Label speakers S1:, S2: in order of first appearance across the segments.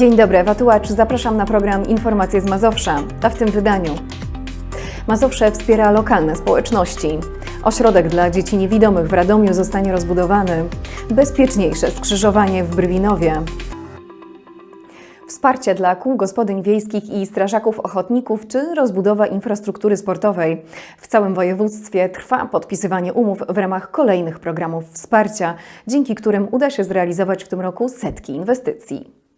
S1: Dzień dobry, Ewa. Zapraszam na program Informacje z Mazowsza. A w tym wydaniu Mazowsze wspiera lokalne społeczności. Ośrodek dla dzieci niewidomych w Radomiu zostanie rozbudowany. Bezpieczniejsze skrzyżowanie w Brwinowie. Wsparcie dla kół gospodyń wiejskich i strażaków ochotników czy rozbudowa infrastruktury sportowej. W całym województwie trwa podpisywanie umów w ramach kolejnych programów wsparcia, dzięki którym uda się zrealizować w tym roku setki inwestycji.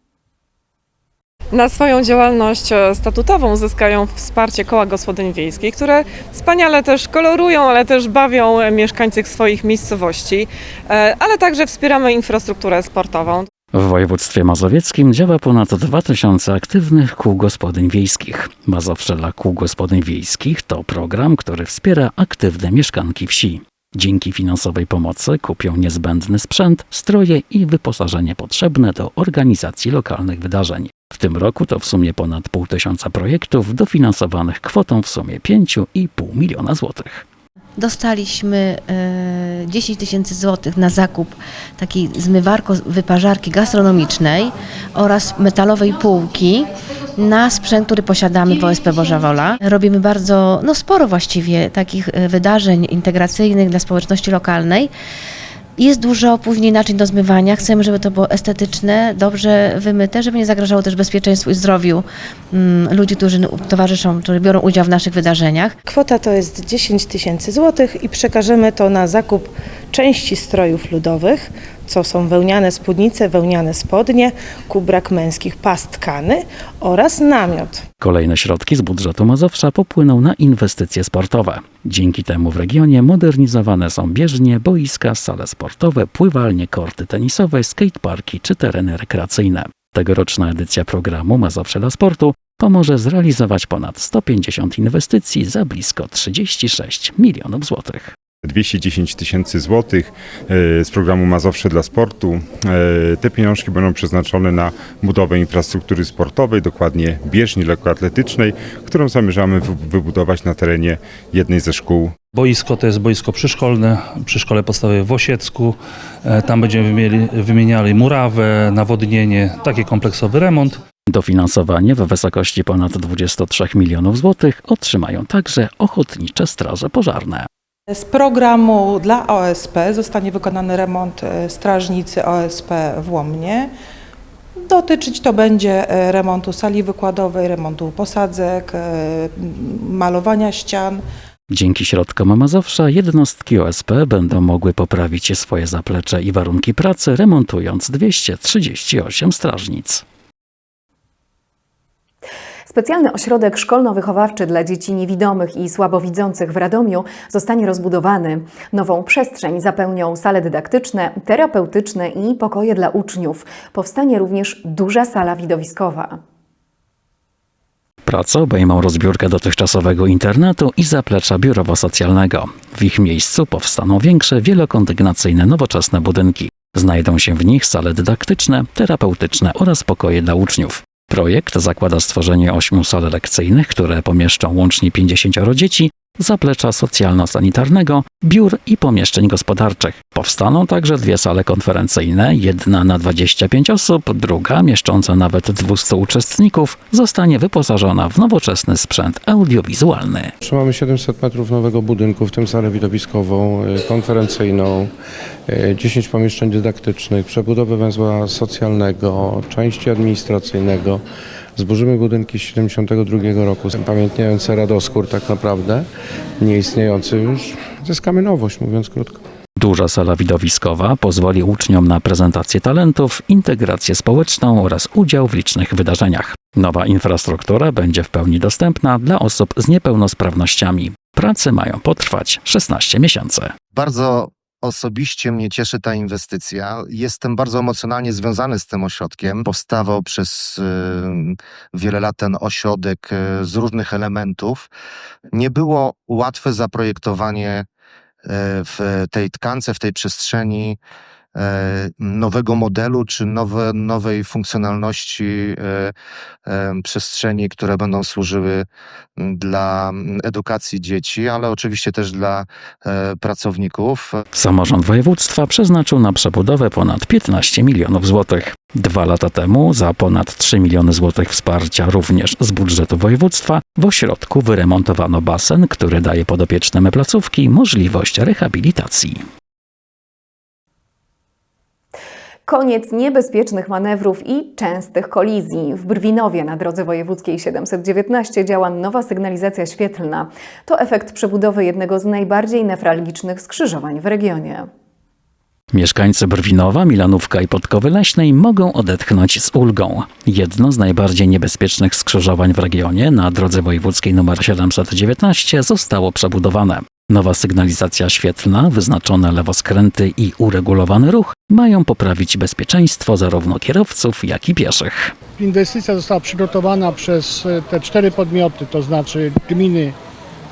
S2: Na swoją działalność e, statutową zyskają wsparcie koła gospodyń wiejskich, które wspaniale też kolorują, ale też bawią mieszkańców swoich miejscowości, e, ale także wspieramy infrastrukturę sportową.
S3: W województwie mazowieckim działa ponad 2000 aktywnych kół gospodyń wiejskich. Mazowsze dla kół gospodyń wiejskich to program, który wspiera aktywne mieszkanki wsi. Dzięki finansowej pomocy kupią niezbędny sprzęt, stroje i wyposażenie potrzebne do organizacji lokalnych wydarzeń. W tym roku to w sumie ponad pół tysiąca projektów dofinansowanych kwotą w sumie 5,5 miliona złotych.
S4: Dostaliśmy e, 10 tysięcy złotych na zakup takiej zmywarko-wyparzarki gastronomicznej oraz metalowej półki na sprzęt, który posiadamy w OSP Boża Wola. Robimy bardzo, no sporo właściwie takich e, wydarzeń integracyjnych dla społeczności lokalnej. Jest dużo później naczyń do zmywania. Chcemy, żeby to było estetyczne, dobrze wymyte, żeby nie zagrażało też bezpieczeństwu i zdrowiu mm, ludzi, którzy towarzyszą, którzy biorą udział w naszych wydarzeniach.
S5: Kwota to jest 10 tysięcy złotych i przekażemy to na zakup części strojów ludowych, co są wełniane spódnice, wełniane spodnie, kubrak męskich, pas tkany oraz namiot.
S3: Kolejne środki z budżetu Mazowsza popłyną na inwestycje sportowe. Dzięki temu w regionie modernizowane są bieżnie, boiska, sale sportowe, pływalnie, korty tenisowe, skateparki czy tereny rekreacyjne. Tegoroczna edycja programu Mazowsze dla Sportu pomoże zrealizować ponad 150 inwestycji za blisko 36 milionów złotych.
S6: 210 tysięcy złotych e, z programu Mazowsze dla Sportu. E, Te pieniążki będą przeznaczone na budowę infrastruktury sportowej, dokładnie bieżni lekkoatletycznej, którą zamierzamy wy- wybudować na terenie jednej ze szkół
S7: Boisko to jest boisko przyszkolne, przy szkole podstawowej w Osiecku. E, Tam będziemy wymieli, wymieniali murawę, nawodnienie, taki kompleksowy remont.
S3: Dofinansowanie w wysokości ponad 23 milionów złotych otrzymają także ochotnicze straże pożarne.
S8: Z programu dla OSP zostanie wykonany remont e, strażnicy OSP w Łomnie. Dotyczyć to będzie e, remontu sali wykładowej, remontu posadzek, e, malowania ścian.
S3: Dzięki środkom Mazowsza jednostki OSP będą mogły poprawić swoje zaplecze i warunki pracy, remontując 238 strażnic.
S1: Specjalny ośrodek szkolno-wychowawczy dla dzieci niewidomych i słabowidzących w Radomiu zostanie rozbudowany. Nową przestrzeń zapełnią sale dydaktyczne, terapeutyczne i pokoje dla uczniów. Powstanie również duża sala widowiskowa.
S3: Prace obejmą rozbiórkę dotychczasowego internatu i zaplecza biurowo-socjalnego. W ich miejscu powstaną większe, wielokondygnacyjne, nowoczesne budynki. Znajdą się w nich sale dydaktyczne, terapeutyczne oraz pokoje dla uczniów. Projekt zakłada stworzenie ośmiu sal lekcyjnych, które pomieszczą łącznie 50 dzieci, zaplecza socjalno-sanitarnego, biur i pomieszczeń gospodarczych. Powstaną także dwie sale konferencyjne, jedna na 25 osób, druga, mieszcząca nawet 200 uczestników, zostanie wyposażona w nowoczesny sprzęt audiowizualny.
S9: Mamy 700 metrów nowego budynku, w tym salę widowiskową, y, konferencyjną, y, 10 pomieszczeń dydaktycznych, przebudowę węzła socjalnego, części administracyjnego. Zburzymy budynki z 72 roku, pamiętniające Radoskór tak naprawdę, nieistniejący już. Zyskamy nowość, mówiąc krótko.
S3: Duża sala widowiskowa pozwoli uczniom na prezentację talentów, integrację społeczną oraz udział w licznych wydarzeniach. Nowa infrastruktura będzie w pełni dostępna dla osób z niepełnosprawnościami. Prace mają potrwać 16 miesięcy.
S10: Bardzo osobiście mnie cieszy ta inwestycja. Jestem bardzo emocjonalnie związany z tym ośrodkiem. Powstawał przez y, wiele lat ten ośrodek y, z różnych elementów. Nie było łatwe zaprojektowanie y, w tej tkance, w tej przestrzeni. E, nowego modelu czy nowe, nowej funkcjonalności e, e, przestrzeni, które będą służyły dla edukacji dzieci, ale oczywiście też dla pracowników.
S3: Samorząd województwa przeznaczył na przebudowę ponad 15 milionów złotych. Dwa lata temu za ponad 3 miliony złotych wsparcia również z budżetu województwa w ośrodku wyremontowano basen, który daje podopiecznym placówki możliwość rehabilitacji.
S1: Koniec niebezpiecznych manewrów i częstych kolizji. W Brwinowie na drodze wojewódzkiej 719 działa nowa sygnalizacja świetlna. To efekt przebudowy jednego z najbardziej newralgicznych skrzyżowań w regionie.
S3: Mieszkańcy Brwinowa, Milanówka i Podkowy Leśnej mogą odetchnąć z ulgą. Jedno z najbardziej niebezpiecznych skrzyżowań w regionie na drodze wojewódzkiej nr 719 zostało przebudowane. Nowa sygnalizacja świetlna, wyznaczone lewoskręty i uregulowany ruch mają poprawić bezpieczeństwo zarówno kierowców, jak i pieszych.
S11: Inwestycja została przygotowana przez e, te cztery podmioty, to znaczy gminy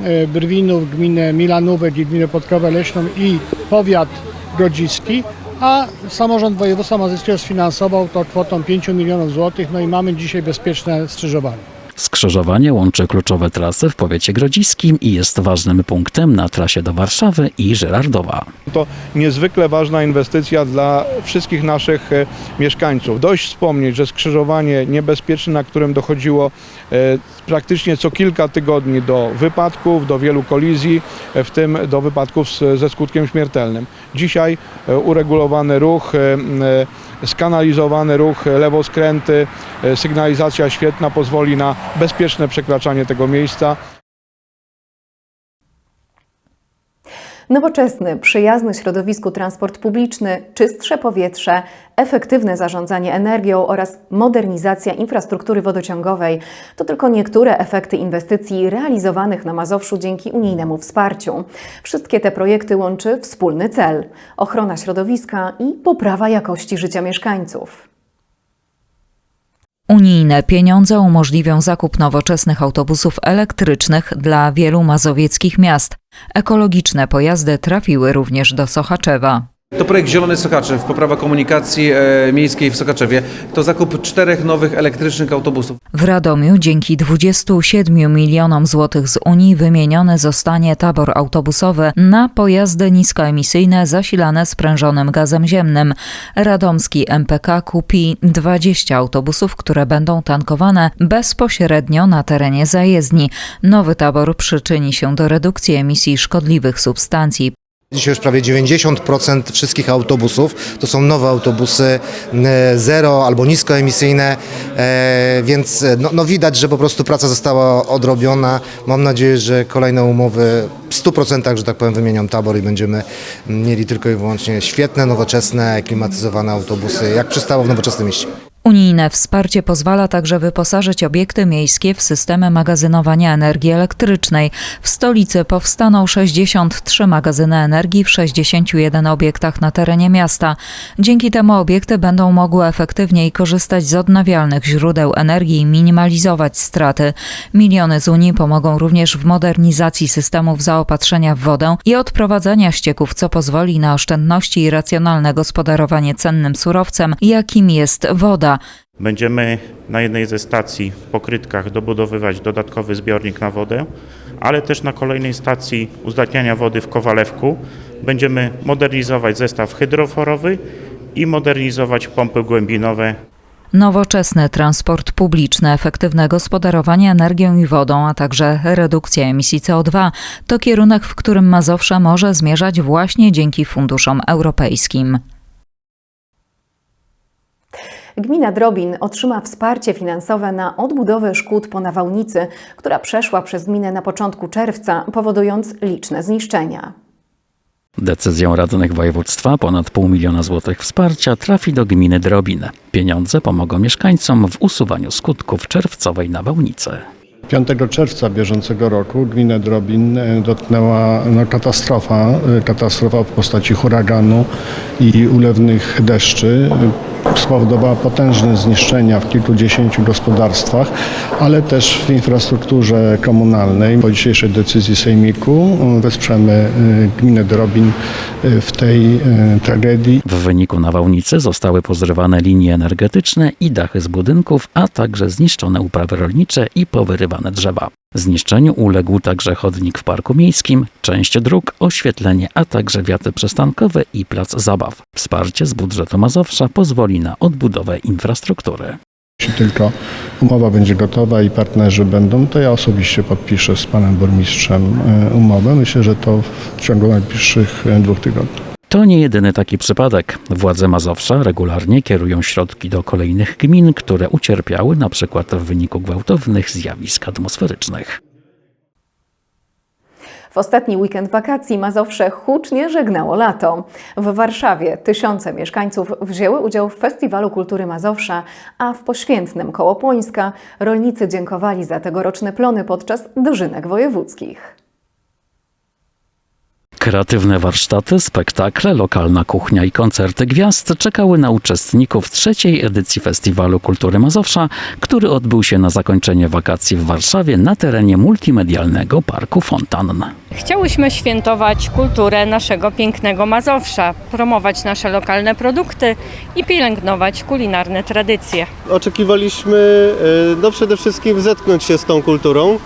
S11: e, Brwinów, gminę Milanówek i gminę Podkowę Leśną i powiat grodziski, a samorząd województwa mazowieckiego sfinansował to kwotą 5 milionów złotych, no i mamy dzisiaj bezpieczne skrzyżowanie.
S3: Skrzyżowanie łączy kluczowe trasy w powiecie grodziskim i jest ważnym punktem na trasie do Warszawy i Żyrardowa.
S12: To niezwykle ważna inwestycja dla wszystkich naszych e, mieszkańców. Dość wspomnieć, że skrzyżowanie niebezpieczne, na którym dochodziło praktycznie co kilka tygodni do wypadków, do wielu kolizji, e, w tym do wypadków ze skutkiem śmiertelnym. Dzisiaj e, uregulowany ruch, e, e, skanalizowany ruch, e, lewoskręty, e, sygnalizacja świetna pozwoli na bezpieczne przekraczanie tego miejsca.
S1: Nowoczesny, przyjazny środowisku transport publiczny, czystsze powietrze, efektywne zarządzanie energią oraz modernizacja infrastruktury wodociągowej to tylko niektóre efekty inwestycji realizowanych na Mazowszu dzięki unijnemu wsparciu. Wszystkie te projekty łączy wspólny cel ochrona środowiska i poprawa jakości życia mieszkańców.
S13: Unijne pieniądze umożliwią zakup nowoczesnych autobusów elektrycznych dla wielu mazowieckich miast. Ekologiczne pojazdy trafiły również do Sochaczewa.
S14: To projekt Zielony Sochaczew, poprawa komunikacji e, miejskiej w Sokaczewie. To zakup czterech nowych elektrycznych autobusów.
S13: W Radomiu dzięki 27 milionom złotych z Unii wymieniony zostanie tabor autobusowy na pojazdy niskoemisyjne zasilane sprężonym gazem ziemnym. Radomski MPK kupi 20 autobusów, które będą tankowane bezpośrednio na terenie zajezdni. Nowy tabor przyczyni się do redukcji emisji szkodliwych substancji.
S10: Dzisiaj już prawie 90% wszystkich autobusów to są nowe autobusy e, zero albo niskoemisyjne, e, więc e, no, no widać, że po prostu praca została odrobiona. Mam nadzieję, że kolejne umowy w 100%, że tak powiem, wymienią tabor i będziemy mieli tylko i wyłącznie świetne, nowoczesne, klimatyzowane autobusy, jak przystało w nowoczesnym mieście.
S13: Unijne wsparcie pozwala także wyposażyć obiekty miejskie w systemy magazynowania energii elektrycznej. W stolicy powstaną 63 magazyny energii w 61 obiektach na terenie miasta. Dzięki temu obiekty będą mogły efektywniej korzystać z odnawialnych źródeł energii i minimalizować straty. Miliony z Unii pomogą również w modernizacji systemów zaopatrzenia w wodę i odprowadzania ścieków, co pozwoli na oszczędności i racjonalne gospodarowanie cennym surowcem, jakim jest woda.
S15: Będziemy na jednej ze stacji w Pokrytkach dobudowywać dodatkowy zbiornik na wodę, ale też na kolejnej stacji uzdatniania wody w Kowalewku. Będziemy modernizować zestaw hydroforowy i modernizować pompy głębinowe.
S13: Nowoczesny transport publiczny, efektywne gospodarowanie energią i wodą, a także redukcja emisji CO2 to kierunek, w którym Mazowsze może zmierzać właśnie dzięki funduszom europejskim.
S1: Gmina Drobin otrzyma wsparcie finansowe na odbudowę szkód po nawałnicy, która przeszła przez gminę na początku czerwca, powodując liczne zniszczenia.
S3: Decyzją radnych województwa ponad pół miliona złotych wsparcia trafi do gminy Drobin. Pieniądze pomogą mieszkańcom w usuwaniu skutków czerwcowej nawałnicy.
S11: 5 czerwca bieżącego roku gminę Drobin e, dotknęła no, katastrofa, e, katastrofa w postaci huraganu i ulewnych deszczy. Spowodowała potężne zniszczenia w kilkudziesięciu gospodarstwach, ale też w infrastrukturze komunalnej. Po dzisiejszej decyzji Sejmiku y, wesprzemy y, gminę Drobin y, w tej y, tragedii.
S3: W wyniku nawałnicy zostały pozrywane linie energetyczne i dachy z budynków, a także zniszczone uprawy rolnicze i powyrywane drzewa. Zniszczeniu uległ także chodnik w parku miejskim, część dróg, oświetlenie, a także wiaty przystankowe i plac zabaw. Wsparcie z budżetu Mazowsza pozwoli na odbudowę infrastruktury.
S11: Jeśli tylko umowa będzie gotowa i partnerzy będą, to ja osobiście podpiszę z panem burmistrzem y, umowę. Myślę, że to w ciągu najbliższych y, dwóch tygodni.
S3: To nie jedyny taki przypadek. Władze Mazowsza regularnie kierują środki do kolejnych gmin, które ucierpiały na przykład w wyniku gwałtownych zjawisk atmosferycznych.
S1: W ostatni weekend wakacji Mazowsze hucznie żegnało lato. W Warszawie tysiące mieszkańców wzięły udział w Festiwalu Kultury Mazowsza, a w poświętnym koło Płońska rolnicy dziękowali za tegoroczne plony podczas dożynek wojewódzkich.
S3: Kreatywne warsztaty, spektakle, lokalna kuchnia i koncerty gwiazd czekały na uczestników trzeciej edycji Festiwalu Kultury Mazowsza, który odbył się na zakończenie wakacji w Warszawie na terenie multimedialnego Parku Fontann.
S16: Chciałyśmy świętować kulturę naszego pięknego Mazowsza, promować nasze lokalne produkty i pielęgnować kulinarne tradycje.
S17: Oczekiwaliśmy e, no przede wszystkim zetknąć się z tą kulturą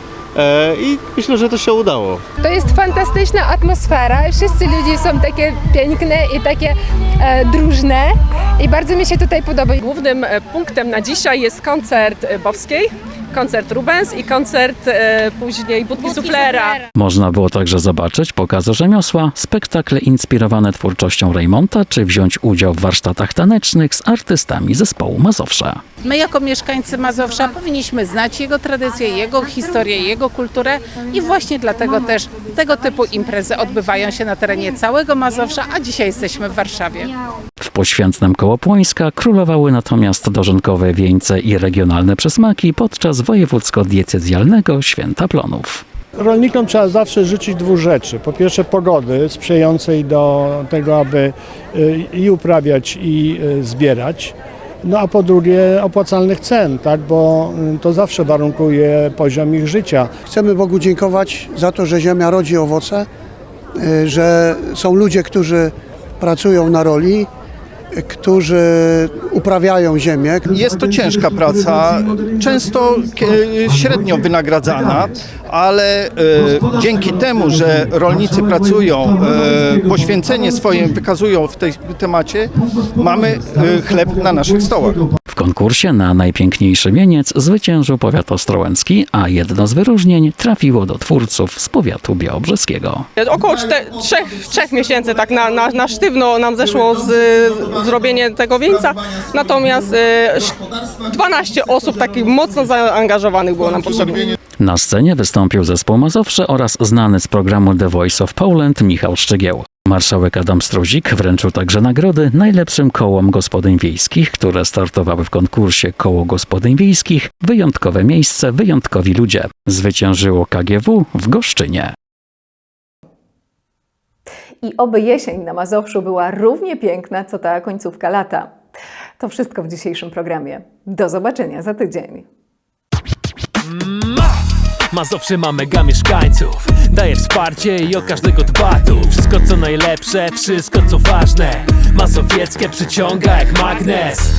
S17: i myślę, że to się udało.
S18: To jest fantastyczna atmosfera. Wszyscy ludzie są takie piękne i takie e, drużne i bardzo mi się tutaj podoba.
S2: Głównym e, punktem na dzisiaj jest koncert e, Bowskiej, koncert Rubens i koncert e, później Budki Suflera.
S3: Można było także zobaczyć pokazy rzemiosła, spektakle inspirowane twórczością Raymonta, czy wziąć udział w warsztatach tanecznych z artystami zespołu Mazowsza.
S19: My jako mieszkańcy Mazowsza powinniśmy znać jego tradycje, jego historię, jego kulturę i właśnie dlatego też tego typu imprezy odbywają się na terenie całego Mazowsza, a dzisiaj jesteśmy w Warszawie.
S3: Poświętnym koło Płońska królowały natomiast dożynkowe wieńce i regionalne przysmaki podczas wojewódzko-diecezjalnego Święta Plonów.
S11: Rolnikom trzeba zawsze życzyć dwóch rzeczy. Po pierwsze pogody sprzyjającej do tego, aby y, i uprawiać i y, zbierać. No a po drugie opłacalnych cen, tak, bo y, to zawsze warunkuje poziom ich życia.
S20: Chcemy Bogu dziękować za to, że ziemia rodzi owoce, że są ludzie, którzy pracują na roli, którzy uprawiają ziemię.
S21: Jest to ciężka praca, często e, średnio wynagradzana, ale e, dzięki temu, że rolnicy pracują, e, poświęcenie swoje wykazują w tej temacie, mamy chleb na naszych stołach.
S3: Konkursie na najpiękniejszy wieniec zwyciężył powiat ostrołęcki, a jedno z wyróżnień trafiło do twórców z powiatu białobrzeskiego.
S2: Około czte, trzech, trzech miesięcy tak na, na, na sztywno nam zeszło z, zrobienie tego wieńca, natomiast sz- 12 osób takich mocno zaangażowanych było nam potrzebne.
S3: Na scenie wystąpił zespół Mazowsze oraz znany z programu The Voice of Poland Michał Szczygieł. Marszałek Adam Struzik wręczył także nagrody najlepszym kołom gospodyń wiejskich, które startowały w konkursie Koło Gospodyń Wiejskich Wyjątkowe Miejsce, Wyjątkowi Ludzie. Zwyciężyło KGW w Goszczynie.
S1: I oby jesień na Mazowszu była równie piękna, co ta końcówka lata. To wszystko w dzisiejszym programie. Do zobaczenia za tydzień.
S22: Mazowsze ma mega mieszkańców. Daje wsparcie i o każdego dba tu Wszystko co najlepsze, wszystko co ważne. Mazowieckie przyciąga jak magnes